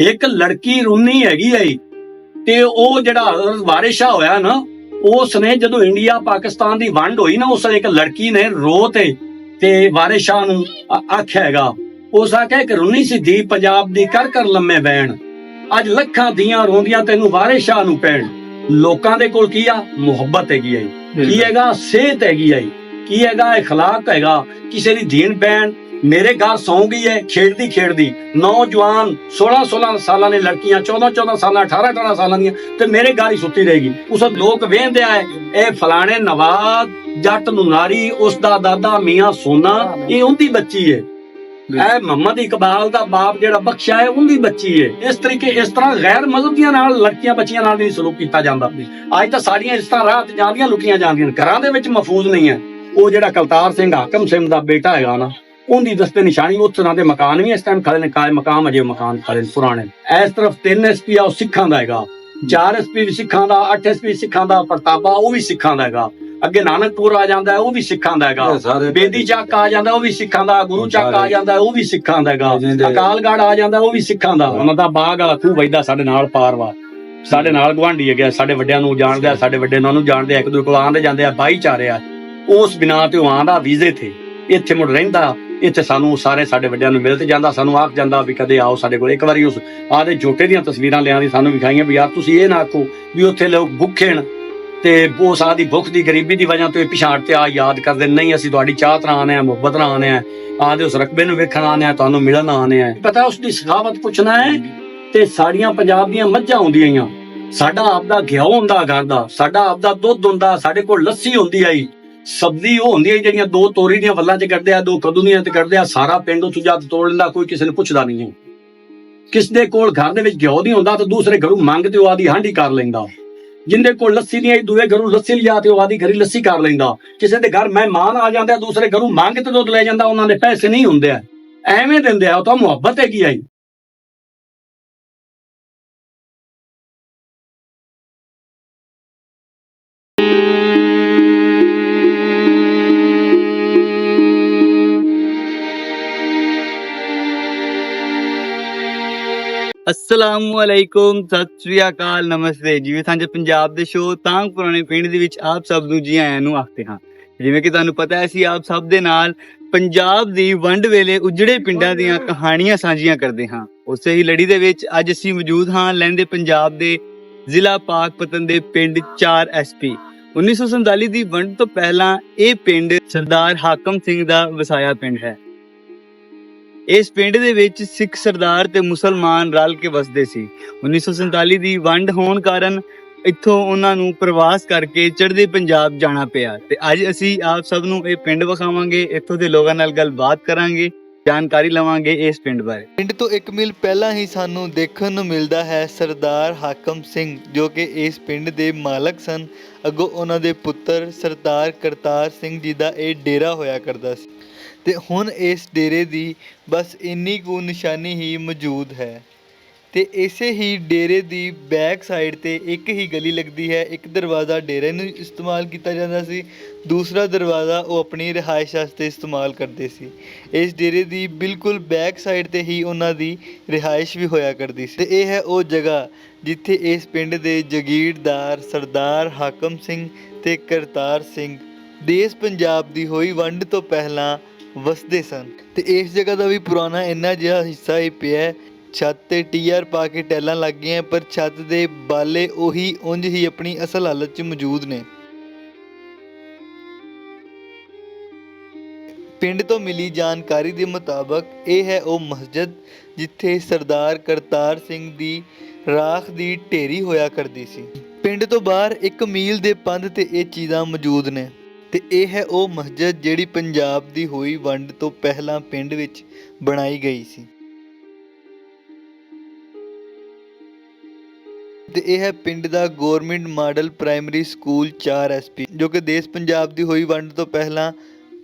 ਇੱਕ ਲੜਕੀ ਰੁੰਨੀ ਹੈਗੀ ਐ ਤੇ ਉਹ ਜਿਹੜਾ ਵਾਰਿਸ਼ਾ ਹੋਇਆ ਨਾ ਉਸ ਨੇ ਜਦੋਂ ਇੰਡੀਆ ਪਾਕਿਸਤਾਨ ਦੀ ਵੰਡ ਹੋਈ ਨਾ ਉਸ ਇੱਕ ਲੜਕੀ ਨੇ ਰੋ ਤੇ ਤੇ ਵਾਰਿਸ਼ਾ ਨੂੰ ਆ- ਆਖਿਆ ਹੈਗਾ ਉਸ ਆਖਿਆ ਕਿ ਰੁੰਨੀ ਸੀ ਧੀ ਪੰਜਾਬ ਦੀ ਕਰ ਕਰ ਲੰਮੇ ਬੈਣ ਅੱਜ ਲੱਖਾਂ ਦੀਆਂ ਰੋਂਦੀਆਂ ਤੈਨੂੰ ਵਾਰਿਸ਼ਾ ਨੂੰ ਪੈਣ ਲੋਕਾਂ ਦੇ ਕੋਲ ਕੀ ਆ ਮੁਹੱਬਤ ਹੈਗੀ ਐ ਕੀ ਹੈਗਾ ਸਿਹਤ ਹੈਗੀ ਐ ਕੀ ਹੈਗਾ اخلاق ਹੈਗਾ ਕਿਸੇ ਦੀ ਦੀਨ ਬੈਣ ਮੇਰੇ ਘਰ ਸੌਂ ਗਈ ਹੈ ਖੇਡਦੀ ਖੇਡਦੀ, ਨੌਜਵਾਨ 16 16 ਸਾਲਾਂ ਦੀ ਲੜਕੀਆਂ 14 14 ਸਾਲਾਂ 18 18 ਸਾਲਾਂ ਦੀਆਂ ਤੇ ਮੇਰੇ ਘਰ ਹੀ ਸੁੱਤੀ ਰਹੇਗੀ। ਉਸ ਲੋਕ ਵੇਖਦੇ ਆ, ਇਹ ਫਲਾਣੇ ਨਵਾਜ਼ ਜੱਟ ਨੂੰ ਨਾਰੀ, ਉਸ ਦਾ ਦਾਦਾ, ਮੀਆਂ, ਸੋਨਾ, ਇਹ ਉਹਦੀ ਬੱਚੀ ਹੈ ਇਹ ਮੁਹੰਮਦ ਇਕਬਾਲ ਦਾ ਬਾਪ ਜਿਹੜਾ ਬਖਸ਼ਿਆ ਹੈ ਉਹਦੀ ਬੱਚੀ ਹੈ ਇਸ ਤਰੀਕੇ, ਇਸ ਤਰ੍ਹਾਂ ਗੈਰ ਮਜ਼ਹਬੀਆਂ ਨਾਲ ਲੜਕੀਆਂ ਬੱਚੀਆਂ ਨਾਲ ਵੀ ਸਲੂਕ ਕੀਤਾ ਜਾਂਦਾ। ਅੱਜ ਤਾਂ ਸਾਡੀਆਂ ਇਸ ਤਰ੍ਹਾਂ ਰਾਤ ਜਾਂਦੀਆਂ, ਲੁਕੀਆਂ ਜਾਂਦੀਆਂ ਘਰਾਂ ਦੇ ਵਿੱਚ ਮਹਫੂਜ਼ ਨਹੀਂ ਹੈ ਉਹ ਜਿਹੜਾ ਕਲਤਾਰ ਸਿੰਘ ਹਾਕਮ ਸਿੰਘ ਦਾ ਬੇਟਾ ਹੈਗਾ ਨਾ ਉਹਦੀ ਦਸਤੇ ਨਿਸ਼ਾਨੀ ਉਸ ਤਰ੍ਹਾਂ ਦੇ ਮਕਾਨ ਵੀ ਇਸ ਟਾਈਮ ਖੜੇ ਨੇ ਕਾਇ ਮਕਾਮ ਅਜੇ ਮਕਾਨ ਖੜੇ ਨੇ ਪੁਰਾਣੇ ਇਸ ਤਰਫ 3 ਐਸਪੀ ਆ ਉਹ ਸਿੱਖਾਂ ਦਾ ਹੈਗਾ। 4 ਐਸਪੀ ਵੀ ਸਿੱਖਾਂ ਦਾ 8 ਐਸਪੀ ਸਿੱਖਾਂ ਦਾ ਪ੍ਰਤਾਪਾ ਉਹ ਵੀ ਸਿੱਖਾਂ ਦਾ ਹੈਗਾ। ਅੱਗੇ ਨਾਨਕਪੁਰ ਆ ਜਾਂਦਾ ਉਹ ਵੀ ਸਿੱਖਾਂ ਦਾ ਹੈਗਾ। ਬੇਦੀ ਚੱਕ ਆ ਜਾਂਦਾ ਉਹ ਵੀ ਸਿੱਖਾਂ ਦਾ ਗੁਰੂ ਚੱਕ ਆ ਜਾਂਦਾ ਉਹ ਵੀ ਸਿੱਖਾਂ ਦਾ ਹੈਗਾ। ਅਕਾਲਗੜ੍ਹ ਆ ਜਾਂਦਾ ਉਹ ਵੀ ਸਿੱਖਾਂ ਦਾ। ਉਹਨਾਂ ਦਾ ਬਾਗ ਵਾਲਾ ਖੂਹ ਵਜਦਾ ਸਾਡੇ ਨਾਲ ਪਾਰਵਾ ਸਾਡੇ ਨਾਲ ਗਵਾਂਢੀ ਹੈਗਾ ਸਾਡੇ ਵੱਡਿਆਂ ਨੂੰ ਜਾਣਦੇ ਆ ਸਾਡੇ ਵੱਡੇ ਉਹਨਾਂ ਨੂੰ ਜਾਣਦੇ ਆ ਇੱਕ ਦੂਜੇ ਕੋਲ ਆਂਦੇ ਜਾਂਦੇ ਆ ਭਾਈਚਾਰੇ ਆ। ਉਸ ਬਿਨਾ ਤੇ ਉਹ ਆਂਦਾ ਵੀਜ਼ੇ ਤੇ। ਇੱਥੇ ਮੁੜ ਰਹਿੰਦਾ ਇੱਥੇ ਸਾਨੂੰ ਸਾਰੇ ਸਾਡੇ ਵੱਡਿਆਂ ਨੂੰ ਮਿਲ ਤੇ ਜਾਂਦਾ, ਸਾਨੂੰ ਆਖ ਜਾਂਦਾ ਵੀ ਕਦੇ ਆਓ ਸਾਡੇ ਕੋਲ। ਇੱਕ ਵਾਰੀ ਉਸ ਆਦੇ ਜੋਟੇ ਦੀਆਂ ਤਸਵੀਰਾਂ ਲਿਆਂਦੀ ਸਾਨੂੰ ਵਿਖਾਈਆਂ ਵੀ ਯਾਰ ਤੁਸੀਂ ਇਹ ਨਾ ਆਖੋ ਵੀ ਉੱਥੇ ਲੋਕ ਭੁੱਖੇ ਨੇ ਤੇ ਉਹ ਸਾਹ ਦੀ ਭੁੱਖ ਦੀ ਗਰੀਬੀ ਦੀ ਵਜ੍ਹਾ ਤੋਂ ਇਹ ਪਿਛਾੜ ਤੇ ਆ ਯਾਦ ਕਰਦੇ, ਨਹੀਂ ਅਸੀਂ ਤੁਹਾਡੀ ਚਾਹ ਨਾਲ ਆਨੇ ਆ ਮੁਹੱਬਤ ਨਾਲ ਆਨੇ ਆ ਆਦੇ ਉਸ ਰਕਬੇ ਨੂੰ ਵੇਖਣ ਆਨੇ ਆ ਤੁਹਾਨੂੰ ਮਿਲਣ ਆਨੇ ਆ ਪਤਾ ਉਸ ਦੀ ਸਖਾਵਤ ਪੁੱਛਣਾ ਹੈ ਤੇ ਸਾਡੀਆਂ ਪੰਜਾਬ ਦੀਆਂ ਮੱਝਾਂ ਹੁੰਦੀਆਂ ਆਂ। ਸਾਡਾ ਆਪਦਾ ਘਿਓ ਹੁੰਦਾ ਘਰ ਦਾ, ਸਾਡਾ ਆਪਦਾ ਦੁੱਧ ਹੁੰਦਾ, ਸਾਡੇ ਕੋਲ ਲੱਸੀ ਹੁੰਦੀ ਆਈ। ਸਬਜ਼ੀ ਉਹ ਹੁੰਦੀ ਹੈ ਜਿਹੜੀਆਂ ਦੋ ਤੋਰੀ ਦੀਆਂ ਵੱਲਾਂ 'ਚ ਕੱਢਦੇ ਆ, ਦੋ ਕਦੂ ਦੀਆਂ ਤੇ ਕੱਢਦੇ ਆ, ਸਾਰਾ ਪਿੰਡ ਉੱਥੋਂ ਜਦ ਤੋੜ ਲੈਂਦਾ, ਕੋਈ ਕਿਸੇ ਨੂੰ ਪੁੱਛਦਾ ਨਹੀਂ ਹੈ। ਕਿਸ ਦੇ ਕੋਲ ਘਰ ਦੇ ਵਿੱਚ ਘਿਓ ਨਹੀਂ ਹੁੰਦਾ ਤਾਂ ਦੂਸਰੇ ਘਰੋਂ ਮੰਗ ਤੇ ਉਹ ਆਦੀ ਹਾਂਡੀ ਕਰ ਲੈਂਦਾ। ਜਿੰਦੇ ਕੋਲ ਲੱਸੀ ਨਹੀਂ ਆਈ, ਦੂਏ ਘਰੋਂ ਲੱਸੀ ਲਿਆ ਤੇ ਉਹ ਆਦੀ ਘਰੀ ਲੱਸੀ ਕਰ ਲੈਂਦਾ। ਕਿਸੇ ਦੇ ਘਰ ਮਹਿਮਾਨ ਆ ਜਾਂਦੇ ਆ, ਦੂਸਰੇ ਘਰੋਂ ਮੰਗ ਤੇ ਦੁੱਧ ਲੈ ਜਾਂਦਾ, ਉਹਨਾਂ ਦੇ ਪੈਸੇ ਨਹੀਂ ਹੁੰਦੇ ਐਵੇਂ ਦਿੰਦੇ ਆ, ਉਹ ਤਾਂ ਮੁਹੱਬਤ ਹੈ ਕੀ ਆਈ ਅਸਲਾਮੁਅਲੈਕੁਮ, ਸਤਿ ਸ੍ਰੀ ਅਕਾਲ, ਨਮਸਤੇ। ਜਿਵੇਂ ਸਾਂਝੇ ਪੰਜਾਬ ਦੇ ਸ਼ੋਅ ਤਾਂਗ ਪੁਰਾਣੇ ਪਿੰਡ ਦੇ ਵਿੱਚ ਆਪ ਸਭ ਨੂੰ ਜੀ ਆਇਆਂ ਨੂੰ ਆਖਦੇ ਹਾਂ। ਜਿਵੇਂ ਕਿ ਤੁਹਾਨੂੰ ਪਤਾ ਹੈ, ਅਸੀਂ ਆਪ ਸਭ ਦੇ ਨਾਲ ਪੰਜਾਬ ਦੀ ਵੰਡ ਵੇਲੇ ਉਜੜੇ ਪਿੰਡਾਂ ਦੀਆਂ ਕਹਾਣੀਆਂ ਸਾਂਝੀਆਂ ਕਰਦੇ ਹਾਂ। ਉਸੇ ਹੀ ਲੜੀ ਦੇ ਵਿੱਚ ਅੱਜ ਅਸੀਂ ਮੌਜੂਦ ਹਾਂ ਲਹਿੰਦੇ ਪੰਜਾਬ ਦੇ ਜ਼ਿਲ੍ਹਾ ਪਾਕਪਤਨ ਦੇ ਪਿੰਡ 4 ਐਸਪੀ 1947 ਦੀ ਵੰਡ ਤੋਂ ਪਹਿਲਾਂ ਇਹ ਪਿੰਡ ਸਰਦਾਰ ਹਾਕਮ ਸਿੰਘ ਦਾ ਵਸਾਇਆ ਪਿੰਡ ਹੈ। ਇਸ ਪਿੰਡ ਦੇ ਵਿੱਚ ਸਿੱਖ ਸਰਦਾਰ ਤੇ ਮੁਸਲਮਾਨ ਰਲ ਕੇ ਵਸਦੇ ਸੀ। 1947 ਦੀ ਵੰਡ ਹੋਣ ਕਾਰਨ ਇੱਥੋਂ ਉਹਨਾਂ ਨੂੰ ਪ੍ਰਵਾਸ ਕਰਕੇ ਚੜ੍ਹਦੇ ਪੰਜਾਬ ਜਾਣਾ ਪਿਆ ਤੇ ਅੱਜ ਅਸੀਂ ਆਪ ਸਭ ਨੂੰ ਇਹ ਪਿੰਡ ਵਿਖਾਵਾਂਗੇ, ਇੱਥੋਂ ਦੇ ਲੋਕਾਂ ਨਾਲ ਗੱਲਬਾਤ ਕਰਾਂਗੇ, ਜਾਣਕਾਰੀ ਲਵਾਂਗੇ ਇਸ ਪਿੰਡ ਬਾਰੇ। ਪਿੰਡ ਤੋਂ 1 ਮੀਲ ਪਹਿਲਾਂ ਹੀ ਸਾਨੂੰ ਦੇਖਣ ਨੂੰ ਮਿਲਦਾ ਹੈ ਸਰਦਾਰ ਹਾਕਮ ਸਿੰਘ, ਜੋ ਕਿ ਇਸ ਪਿੰਡ ਦੇ ਮਾਲਕ ਸਨ। ਅੱਗੋਂ ਉਹਨਾਂ ਦੇ ਪੁੱਤਰ ਸਰਦਾਰ ਕਰਤਾਰ ਸਿੰਘ ਜੀ ਦਾ ਇਹ ਡੇਰਾ ਹੋਇਆ ਕਰਦਾ ਸੀ। ਤੇ ਹੁਣ ਇਸ ਡੇਰੇ ਦੀ ਬਸ ਇੰਨੀ ਕੁ ਨਿਸ਼ਾਨੀ ਹੀ ਮੌਜੂਦ ਹੈ। ਤੇ ਇਸੇ ਹੀ ਡੇਰੇ ਦੀ ਬੈਕ ਸਾਈਡ ਤੇ ਇੱਕ ਹੀ ਗਲੀ ਲੱਗਦੀ ਹੈ। ਇੱਕ ਦਰਵਾਜ਼ਾ ਡੇਰੇ ਨੂੰ ਇਸਤੇਮਾਲ ਕੀਤਾ ਜਾਂਦਾ ਸੀ। ਦੂਸਰਾ ਦਰਵਾਜ਼ਾ ਉਹ ਆਪਣੀ ਰਿਹਾਇਸ਼ ਵਾਸਤੇ ਇਸਤੇਮਾਲ ਕਰਦੇ ਸੀ। ਇਸ ਡੇਰੇ ਦੀ ਬਿਲਕੁਲ ਬੈਕ ਸਾਈਡ ਤੇ ਹੀ ਉਹਨਾਂ ਦੀ ਰਿਹਾਇਸ਼ ਵੀ ਹੋਇਆ ਕਰਦੀ ਸੀ। ਤੇ ਇਹ ਹੈ ਉਹ ਜਗ੍ਹਾ ਜਿੱਥੇ ਇਸ ਪਿੰਡ ਦੇ ਜਗੀਰਦਾਰ ਸਰਦਾਰ ਹਾਕਮ ਸਿੰਘ ਤੇ ਕਰਤਾਰ ਸਿੰਘ, ਦੇਸ਼ ਪੰਜਾਬ ਦੀ ਹੋਈ ਵੰਡ ਤੋਂ ਪਹਿਲਾਂ ਵਸਦੇ ਸਨ। ਤੇ ਇਸ ਜਗ੍ਹਾ ਦਾ ਵੀ ਪੁਰਾਣਾ ਇੰਨਾ ਜਿਹਾ ਹਿੱਸਾ ਹੀ ਪਿਆ ਛੱਤ ਤੇ ਟੀਆਰ ਪਾ ਕੇ ਟੈਲਾਂ ਲੱਗ ਗਈਆਂ, ਪਰ ਛੱਤ ਦੇ ਬਾਲੇ ਉਹੀ ਉਂਝ ਹੀ ਆਪਣੀ ਅਸਲ ਹਾਲਤ 'ਚ ਮੌਜੂਦ ਨੇ। ਪਿੰਡ ਤੋਂ ਮਿਲੀ ਜਾਣਕਾਰੀ ਦੇ ਮੁਤਾਬਕ ਇਹ ਹੈ ਉਹ ਮਸਜਿਦ ਜਿੱਥੇ ਸਰਦਾਰ ਕਰਤਾਰ ਸਿੰਘ ਦੀ ਰਾਖ ਦੀ ਢੇਰੀ ਹੋਇਆ ਕਰਦੀ ਸੀ। ਪਿੰਡ ਤੋਂ ਬਾਹਰ ਇੱਕ ਮੀਲ ਦੇ ਪੰਧ ਤੇ ਇਹ ਚੀਜ਼ਾਂ ਮੌਜੂਦ ਨੇ। ਤੇ ਇਹ ਹੈ ਉਹ ਮਸਜਿਦ ਜਿਹੜੀ ਪੰਜਾਬ ਦੀ ਹੋਈ ਵੰਡ ਤੋਂ ਪਹਿਲਾਂ ਪਿੰਡ ਵਿੱਚ ਬਣਾਈ ਗਈ ਸੀ। ਤੇ ਇਹ ਹੈ ਪਿੰਡ ਦਾ government model primary school 4 SP ਜੋ ਕਿ ਦੇਸ਼ ਪੰਜਾਬ ਦੀ ਹੋਈ ਵੰਡ ਤੋਂ ਪਹਿਲਾਂ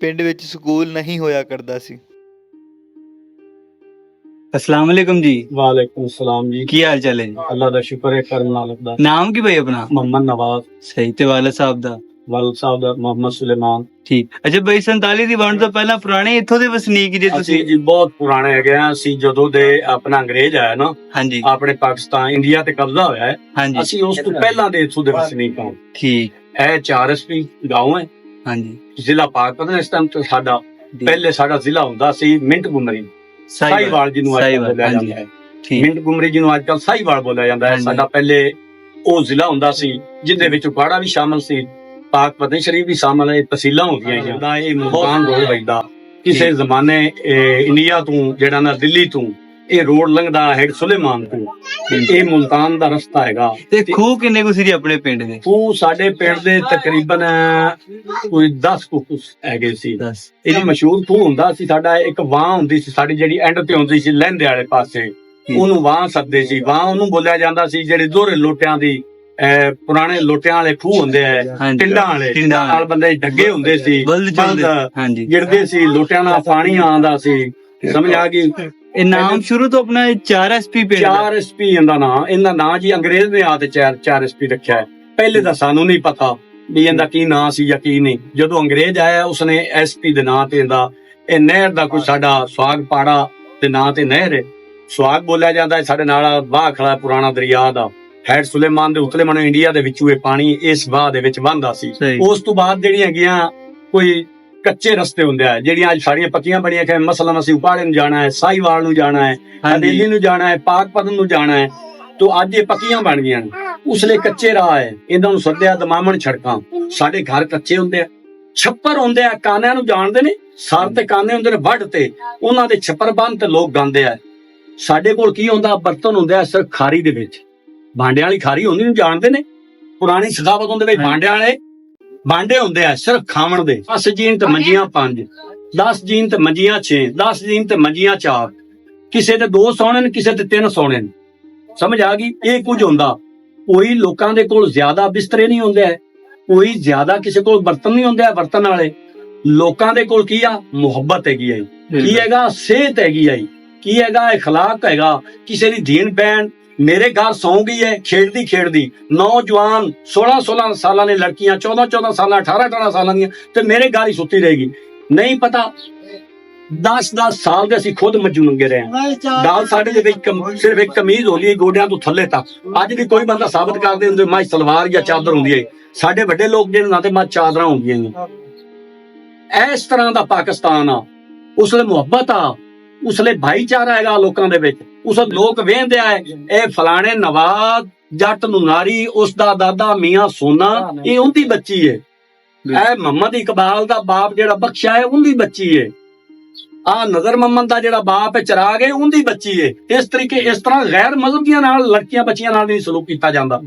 ਪਿੰਡ ਵਿੱਚ ਸਕੂਲ ਨਹੀਂ ਹੋਇਆ ਕਰਦਾ ਸੀ। ਅਸਲਾਮ ਵਾਲੇਕੁਮ ਜੀ। ਵਾਲੇਕੁਮ ਸਲਾਮ ਜੀ। ਕੀ ਹਾਲ ਚਾਲ ਹੈ ਜੀ? ਅੱਲਾਹ ਦਾ ਸ਼ੁਕਰ ਹੈ ਕਰਮ ਮਾਲਕ ਦਾ ਨਾਮ ਕੀ ਭਾਈ ਆਪਣਾ? ਮੁਹੰਮਦ ਨਵਾਜ਼। ਸਹੀ ਤੇ ਵਾਲਾ ਸਾਹਿਬ ਦਾ। ਵਾਲ ਸਾਹਿਬ ਦਾ ਮੁਹੰਮਦ ਸੁਲੇਮਾਨ ਠੀਕ ਅੱਛਾ ਬਈ 47 ਦੀ ਵੰਡ ਤੋਂ ਪਹਿਲਾਂ ਪੁਰਾਣੇ ਇੱਥੋਂ ਦੇ ਵਸਨੀਕ ਜੇ ਅਸੀਂ ਤੁਸੀਂ ਜੀ ਬਹੁਤ ਪੁਰਾਣੇ ਹੈਗੇ ਆ ਅਸੀਂ ਜਦੋਂ ਦੇ ਆਪਣਾ ਅੰਗਰੇਜ਼ ਆਇਆ ਨਾ ਹਾਂਜੀ ਆਪਣੇ ਪਾਕਿਸਤਾਨ ਇੰਡੀਆ ਤੇ ਕਬਜ਼ਾ ਹੋਇਆ ਹੈ ਹਾਂਜੀ ਅਸੀਂ ਉਸ ਤੋਂ ਪਹਿਲਾਂ ਦੇ ਇੱਥੋਂ ਦੇ ਵਸਨੀਕ ਹਾਂ ਠੀਕ ਇਹ 4 ਐਸਪੀ گاؤں ਹੈ ਹਾਂਜੀ ਜ਼ਿਲ੍ਹਾ ਪਾਕਪਤਨ ਇਸ ਟਾਈਮ ਤੇ ਸਾਡਾ ਜੀ। ਪਹਿਲੇ ਸਾਡਾ ਜ਼ਿਲ੍ਹਾ ਹੁੰਦਾ ਸੀ ਮਿੰਟ ਗੁਮਰੀ ਸਾਈਵਾਲ ਜਿਹਨੂੰ ਅੱਜ ਕੱਲ੍ਹ ਸਾਹੀਵਾਲ, ਬੋਲਿਆ ਹਾਂਜੀ। ਜਾਂਦਾ ਹੈ ਠੀਕ ਮਿੰਟ ਗੁਮਰੀ ਜਿਹਨੂੰ ਅੱਜ ਕੱਲ੍ਹ ਸਾਈਵਾਲ ਬੋਲਿਆ ਜਾਂਦਾ ਹੈ ਹਾਂਜੀ। ਸਾਡਾ ਪਹਿਲੇ ਉਹ ਜ਼ਿਲ੍ਹਾ ਹੁੰਦਾ ਸੀ ਜਿਹਦੇ ਵਿੱਚ ਉਕਾੜਾ ਵੀ ਸ਼ਾਮਲ ਸੀ ਪਾਕ ਪਤਨ ਸ਼ਰੀਫ ਵੀ ਸ਼ਾਮਲ ਹੈ ਤਹਿਸੀਲਾਂ ਹੁੰਦੀਆਂ ਜਾਂਦਾ ਇਹ ਮੁਲਤਾਨ ਰੋਡ ਵੱਜਦਾ। ਕਿਸੇ ਜ਼ਮਾਨੇ ਇਹ ਇੰਡੀਆ ਤੋਂ ਜਿਹੜਾ ਨਾ ਦਿੱਲੀ ਤੋਂ ਇਹ ਰੋਡ ਲੰਘਦਾ ਹੈ ਸੁਲੇਮਾਨ ਤੋਂ। ਇਹ ਮੁਲਤਾਨ ਦਾ ਰਸਤਾ ਹੈਗਾ। ਤੇ ਖੂਹ ਕਿੰਨੇ ਕੁ ਸੀ ਜੀ ਆਪਣੇ ਪਿੰਡ ਦੇ? ਉਹ ਸਾਡੇ ਪਿੰਡ ਦੇ ਤਕਰੀਬਨ ਕੋਈ 10 ਕੁਕਸ ਹੈਗੇ ਸੀ। ਇਹਦੀ ਮਸ਼ਹੂਰ ਖੂਹ ਹੁੰਦਾ ਸੀ ਸਾਡਾ ਇੱਕ ਵਾਂ ਹੁੰਦੀ ਸੀ ਸਾਡੀ ਜਿਹੜੀ ਐਂਡ ਤੇ ਹੁੰਦੀ ਸੀ ਲਹਿੰਦੇ ਵਾਲੇ ਪਾਸੇ। ਉਹਨੂੰ ਵਾਂ ਸੱਦੇ ਸੀ। ਵਾਂ ਉਹਨੂੰ ਬੋਲਿਆ ਜਾਂਦਾ ਸੀ ਜਿਹੜੇ ਦੋਹਰੇ ਲੋਟਿਆਂ ਦੀ ਅਹ, ਪੁਰਾਣੇ ਲੋਟਿਆਂ ਵਾਲੇ ਖੂਹ ਹੁੰਦੇ ਆ ਹਾਂਜੀ। ਟਿੰਡਾਂ ਵਾਲੇ ਟਿੰਡਾਂ ਨਾਲ ਬੰਦੇ ਡੱਗੇ ਹੁੰਦੇ ਸੀ ਬਲਦ ਚੱਲਦੇ ਬਲਦ ਹਾਂਜੀ। ਗਿਰਦੇ ਸੀ ਲੋਟਿਆਂ ਨਾਲ ਪਾਣੀ ਆਉਂਦਾ ਸੀ ਸਮਝ ਆ ਗਈ? ਇਹ ਨਾਮ ਸ਼ੁਰੂ ਤੋਂ ਆਪਣਾ 4 ਐਸਪੀ ਪਿੰਡ ਦਾ। 4 ਐਸਪੀ ਇਹਦਾ ਨਾਂ ਇਹਦਾ ਨਾਂ ਜੀ ਅੰਗਰੇਜ਼ ਨੇ ਆ ਤੇ 4 4 ਐਸਪੀ ਰੱਖਿਆ ਹੈ। ਪਹਿਲੇ ਤਾਂ ਸਾਨੂੰ ਨਹੀਂ ਪਤਾ ਵੀ ਇਹਦਾ ਕੀ ਨਾਂ ਸੀ ਜਾਂ ਕੀ ਨਹੀਂ। ਜਦੋਂ ਅੰਗਰੇਜ਼ ਆਇਆ ਉਸਨੇ ਐਸਪੀ ਦੇ ਨਾਂ ਤੇ ਇਹਦਾ ਇਹ ਨਹਿਰ ਦਾ ਕੋਈ ਸਾਡਾ ਸਵਾਗ ਪਾੜਾ ਦੇ ਨਾਂ ਤੇ ਨਹਿਰ ਹੈ। ਸਵਾਗ ਬੋਲਿਆ ਜਾਂਦਾ ਹੈ ਸਾਡੇ ਨਾਲ ਬਾਹ ਖੜਾ ਪੁਰਾਣਾ ਦਰਿਆ ਦਾ। ਹੈਡ ਸੁਲੇਮਾਨ ਦੇ ਉਤਲੇ ਮਨੋ ਇੰਡੀਆ ਦੇ ਵਿੱਚੋਂ ਇਹ ਪਾਣੀ ਇਸ ਬਾਹ ਦੇ ਵਿੱਚ ਵਹਿੰਦਾ ਸੀ। ਸਹੀ। ਉਸ ਤੋਂ ਬਾਅਦ ਜਿਹੜੀਆਂ ਹੈਗੀਆਂ ਕੋਈ ਕੱਚੇ ਰਸਤੇ ਹੁੰਦੇ ਆ ਜਿਹੜੀਆਂ ਅੱਜ ਸਾਰੀਆਂ ਪੱਕੀਆਂ ਬਣੀਆਂ ਕਿ ਮਸਲਨ ਅਸੀਂ ਉਪਾੜੇ ਨੂੰ ਜਾਣਾ ਹੈ ਸਾਈਵਾਲ ਨੂੰ ਜਾਣਾ ਹੈ ਹਾਂਜੀ। ਨੂੰ ਜਾਣਾ ਹੈ ਪਾਕਪਤਨ ਨੂੰ ਜਾਣਾ ਹੈ ਤੋਂ ਅੱਜ ਇਹ ਪੱਕੀਆਂ ਬਣ ਗਈਆਂ ਨੇ। ਉਸ ਲਈ ਕੱਚੇ ਰਾਹ ਹੈ ਇਹਨਾਂ ਨੂੰ ਸੱਦਿਆ ਦਮਾਮਣ ਛੜਕਾਂ। ਸਾਡੇ ਘਰ ਕੱਚੇ ਹੁੰਦੇ ਆ। ਛੱਪਰ ਹੁੰਦੇ ਆ ਕਾਨਿਆਂ ਨੂੰ ਜਾਣਦੇ ਨੇ ਸਰ ਤੇ ਕਾਨੇ ਹੁੰਦੇ ਨੇ ਵੱਢ ਤੇ। ਉਹਨਾਂ ਦੇ ਛੱਪਰ ਬੰਨ ਤੇ ਲੋਕ ਗਾਉਂਦੇ ਆ। ਸਾਡੇ ਕੋਲ ਕੀ ਹੁੰਦਾ ਬਰਤਨ ਹੁੰਦੇ ਆ ਸਿਰ ਖਾਰੀ ਦੇ ਵਿੱਚ। ਭਾਂਡਿਆਂ ਵਾਲੀ ਖਾਰੀ ਹੁੰਦੀ ਨੂੰ ਜਾਣਦੇ ਨੇ ਪੁਰਾਣੀ ਸਖਾਵਤ ਹੁੰਦੇ ਵਿੱਚ ਭਾਂਡਿਆਂ ਵਾਲੇ ਭਾਂਡੇ ਹੁੰਦੇ ਆ ਸਿਰਫ ਖਾਵਣ ਦੇ 10 ਜੀਨ ਤੇ ਮੰਜੀਆਂ 5 10 ਜੀਨ ਤੇ ਮੰਜੀਆਂ 6 10 ਜੀਨ ਤੇ ਮੰਜੀਆਂ 4 ਕਿਸੇ ਦੇ ਦੋ ਸੌਣੇ ਨੇ ਕਿਸੇ ਦੇ ਤਿੰਨ ਸੌਣੇ ਨੇ ਸਮਝ ਆ ਗਈ ਇਹ ਕੁਝ ਹੁੰਦਾ ਕੋਈ ਲੋਕਾਂ ਦੇ ਕੋਲ ਜ਼ਿਆਦਾ ਬਿਸਤਰੇ ਨਹੀਂ ਹੁੰਦੇ ਹੈ ਕੋਈ ਜ਼ਿਆਦਾ ਕਿਸੇ ਕੋਲ ਬਰਤਨ ਨਹੀਂ ਹੁੰਦੇ ਆ ਬਰਤਨ ਵਾਲੇ ਲੋਕਾਂ ਦੇ ਕੋਲ ਕੀ ਆ ਮੁਹੱਬਤ ਹੈਗੀ ਆ ਜੀ। ਕੀ ਹੈਗਾ ਸਿਹਤ ਹੈਗੀ ਆ ਜੀ। ਕੀ ਹੈਗਾ اخلاق ਹੈਗਾ ਕਿਸੇ ਦੀ ਦੀਨ ਪੈਣ ਮੇਰੇ ਘਰ ਸੌਂ ਗਈ ਹੈ ਖੇਡਦੀ ਖੇਡਦੀ। ਨੌਜਵਾਨ 16 16 ਸਾਲਾਂ ਦੀ ਲੜਕੀਆਂ 14 14 ਸਾਲਾਂ 18 18 ਸਾਲਾਂ ਦੀਆਂ ਤੇ ਮੇਰੇ ਘਰ ਹੀ ਸੁੱਤੀ ਰਹੇਗੀ। ਨਹੀਂ ਪਤਾ 10 10 ਸਾਲ ਦੇ ਅਸੀਂ ਖੁਦ ਮੱਜੂ ਨੰਗੇ ਰਹੇ ਹਾਂ। ਦਾਲ ਸਾਡੇ ਦੇ ਵਿੱਚ ਸਿਰਫ ਇੱਕ ਕਮੀਜ਼ ਹੁੰਦੀ ਹੈ ਗੋਡਿਆਂ ਤੋਂ ਥੱਲੇ ਤੱਕ ਅੱਜ ਵੀ ਕੋਈ ਬੰਦਾ ਸਾਬਤ ਕਰਦੇ ਹੁੰਦੇ ਮਾਈ ਸਲਵਾਰ ਜਾਂ ਚਾਦਰ ਹੁੰਦੀ ਹੈ ਸਾਡੇ ਵੱਡੇ ਲੋਕ ਜਿਹਨਾਂ ਨਾਲ ਤੇ ਮਾ ਚਾਦਰਾਂ ਹੁੰਦੀਆਂ ਨੇ। ਇਸ ਤਰ੍ਹਾਂ ਦਾ ਪਾਕਿਸਤਾਨ ਆ ਉਸ ਲਈ ਮੁਹੱਬਤ ਆ ਉਸ ਲਈ ਭਾਈਚਾਰਾ ਹੈਗਾ ਲੋਕਾਂ ਦੇ ਵਿੱਚ। ਉਸ ਲੋਕ ਵੇਖਦੇ ਆ ਇਹ ਫਲਾਣੇ ਨਵਾਜ਼ ਜੱਟ ਨੂੰ ਨਾਰੀ ਉਸ ਦਾ ਦਾਦਾ ਮੀਆਂ ਸੋਨਾ ਇਹ ਉਹਦੀ ਬੱਚੀ ਹੈ ਇਹ ਮੁਹੰਮਦ ਇਕਬਾਲ ਦਾ ਬਾਪ ਜਿਹੜਾ ਬਖਸ਼ਿਆ ਹੈ ਉਹਦੀ ਬੱਚੀ ਹੈ ਆ ਨਜ਼ਰ ਮੁਹੰਮਦ ਦਾ ਜਿਹੜਾ ਬਾਪ ਹੈ ਚਰਾਗ ਹੈ ਉਹਦੀ ਬੱਚੀ ਹੈ ਇਸ ਤਰੀਕੇ ਇਸ ਤਰ੍ਹਾਂ ਗੈਰ ਮਜ਼ਹਬੀਆਂ ਨਾਲ ਲੜਕੀਆਂ ਬੱਚੀਆਂ ਨਾਲ ਨਹੀਂ ਸਲੂਕ ਕੀਤਾ ਜਾਂਦਾ।